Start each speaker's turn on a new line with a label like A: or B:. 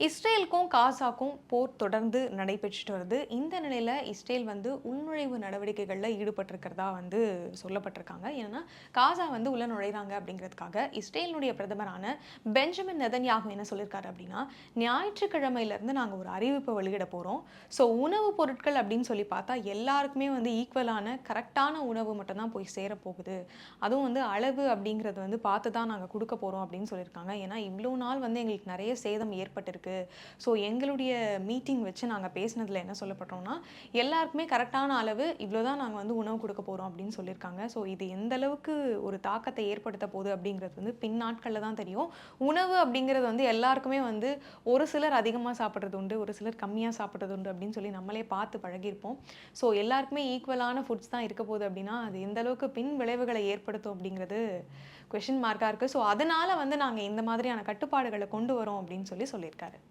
A: இஸ்ரேலுக்கும் காசாக்கும் போர் தொடர்ந்து நடைபெற்றுட்டு வருது. இந்த நிலையில் இஸ்ரேல் வந்து உள்நுழைவு நடவடிக்கைகளில் ஈடுபட்டிருக்கிறதா வந்து சொல்லப்பட்டிருக்காங்க. ஏன்னா காசா வந்து உள்ள நுழைகிறாங்க அப்படிங்கிறதுக்காக இஸ்ரேலினுடைய பிரதமரான பெஞ்சமின் நெதன்யாகு என்ன சொல்லியிருக்காரு அப்படின்னா ஞாயிற்றுக்கிழமையிலேருந்து நாங்கள் ஒரு அறிவிப்பை வெளியிட போகிறோம் ஸோ உணவுப் பொருட்கள் அப்படின்னு சொல்லி பார்த்தா எல்லாருக்குமே வந்து ஈக்குவலான கரெக்டான உணவு மட்டும்தான் போய் சேரப்போகுது அதுவும் வந்து அளவு அப்படிங்கிறது வந்து பார்த்து தான் நாங்கள் கொடுக்க போகிறோம் அப்படின்னு சொல்லியிருக்காங்க ஏன்னா இவ்வளோ நாள் வந்து எங்களுக்கு நிறைய சேதம் ஏற்பட்டிருக்கு. ஸோ எங்களுடைய மீட்டிங் வச்சு நாங்கள் பேசினதில் என்ன சொல்லப்படுறோம்னா எல்லாருக்குமே கரெக்டான அளவு இவ்வளோ தான் நாங்கள் வந்து உணவு கொடுக்க போகிறோம் அப்படின்னு சொல்லியிருக்காங்க. ஸோ இது எந்த அளவுக்கு ஒரு தாக்கத்தை ஏற்படுத்த போகுது அப்படிங்கிறது வந்து பின் நாட்களில் தான் தெரியும். உணவு அப்படிங்கிறது வந்து எல்லாருக்குமே வந்து ஒரு சிலர் அதிகமாக சாப்பிட்றது உண்டு ஒரு சிலர் கம்மியாக சாப்பிட்றது உண்டு அப்படின்னு சொல்லி நம்மளே பார்த்து பழகியிருப்போம். ஸோ எல்லாருக்குமே ஈக்குவலான ஃபுட்ஸ் தான் இருக்க போகுது அப்படின்னா அது எந்த அளவுக்கு பின் விளைவுகளை ஏற்படுத்தும் அப்படிங்கிறது கொஷின் மார்க்காக இருக்குது ஸோ அதனால் வந்து நாங்கள் இந்த மாதிரியான கட்டுப்பாடுகளை கொண்டு வரோம் அப்படின்னு சொல்லி சொல்லியிருக்காரு. that.